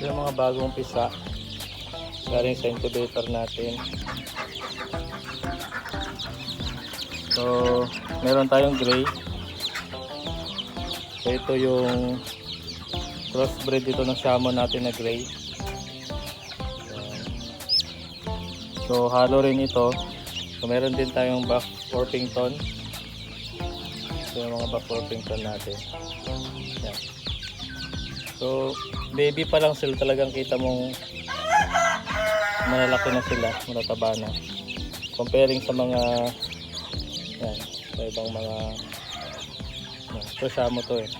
Ito yung mga bagong pisa. Galing sa incubator natin. So, meron tayong gray. So, ito yung crossbreed dito ng shamo natin na gray. So, halo rin ito. So, meron din tayong buff Orpington. Ito yung mga buff Orpington natin. Ayan. So, baby pa lang sila talagang kita mong malalaki na sila, matataba na. Comparing sa mga yan, sa ibang mga yan, ito Shamo to eh.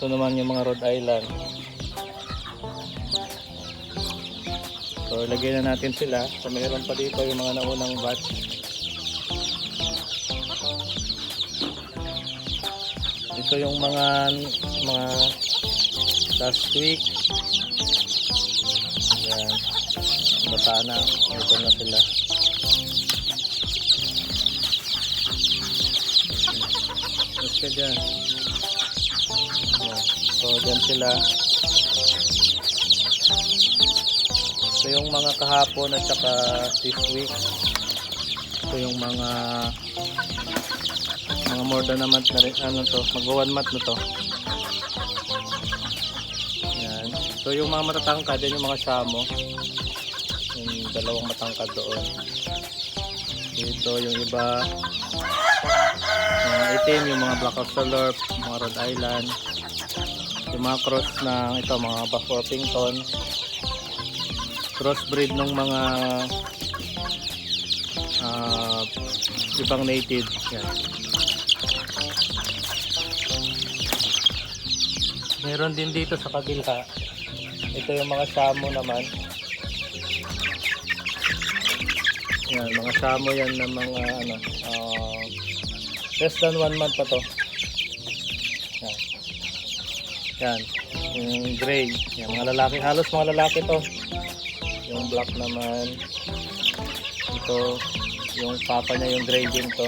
Ito naman yung mga Rhode Island. So, lagay na natin sila. So, mayroon pa dito yung mga naunang batch. Ito yung mga mga last week. Ayan. Bata na. Ito na sila. Mas ka dyan. So, dyan sila. Ito yung mga kahapon at saka this week. Ito yung mga mga more than a month na rin. Ano to? Magwa one month na to. Yan. So yung mga matatangkad, yan yung mga shamo. Yung dalawang matangkad doon. Dito yung iba. Mga itim, yung mga black Absolorp, mga Rhode Island. Yung mga cross ng ito, mga Buff Orpington. Crossbreed ng mga ah, ibang native. Yan. Meron din dito sa kabila. Ito yung mga shamo naman. Yan, mga shamo yan ng mga ano, uh, less than one month pa to. Yan. Yan, yung gray. Yan, mga lalaki, halos mga lalaki to. Yung black naman. Ito, yung papa niya yung gray to.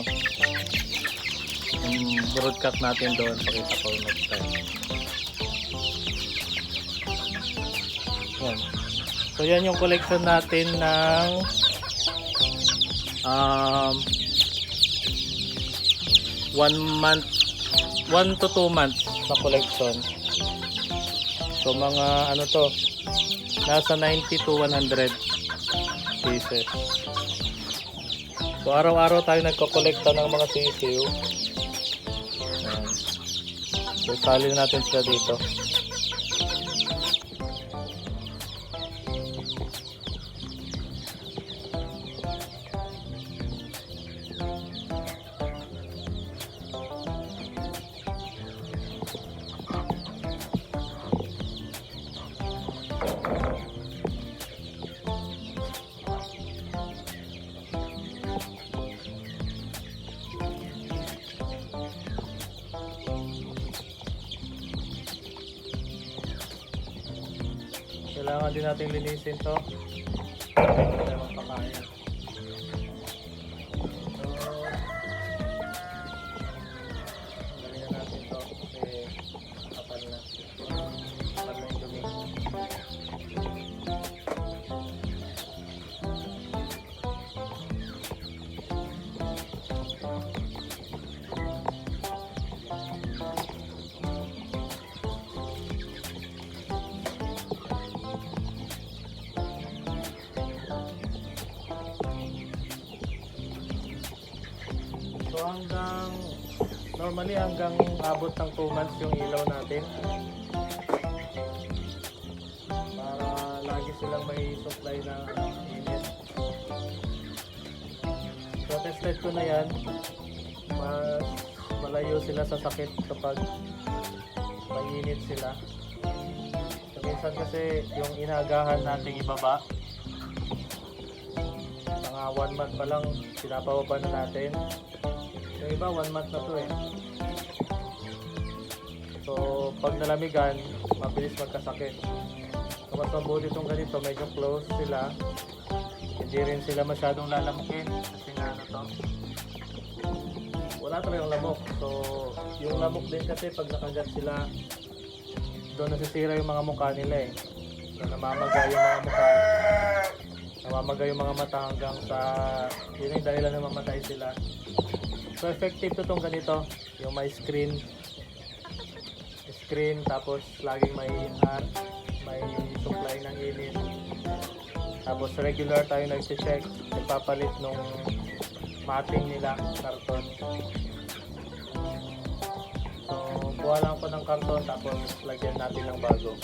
Yung broadcast natin doon, pakita ko next time. Yan. So yan yung collection natin ng um, one month one to two months sa collection. So mga ano to nasa 90 to 100 pieces. So araw-araw tayo nagko-collecta ng mga sisiw. Yan. So sali natin sila dito. Kailangan din natin linisin to. Para magpakain. Hanggang normally hanggang abot ng 2 months yung ilaw natin. Para lagi silang may supply ng init. So tested ko na yan. Mas malayo sila sa sakit kapag mainit sila. So minsan kasi yung inagahan nating ibaba mga 1 month pa lang pinapababa na natin yung iba, one month na to eh. So, pag nalamigan, mabilis magkasakit. So, mas mabuti itong ganito, medyo close sila. Hindi rin sila masyadong lalamukin kasi nga ano to. Wala talagang lamok. So, yung lamok din kasi pag nakagat sila, doon nasisira yung mga mukha nila eh. So, namamaga yung mga mukha. Namamaga yung mga mata hanggang sa, yun yung dahilan na mamatay sila. So, effective to tong ganito. Yung may screen. Screen, tapos laging may ar, may supply ng init. Tapos regular tayo nag-check, nagpapalit nung mating nila, karton. So, kuha lang po ng karton tapos lagyan natin ng bago.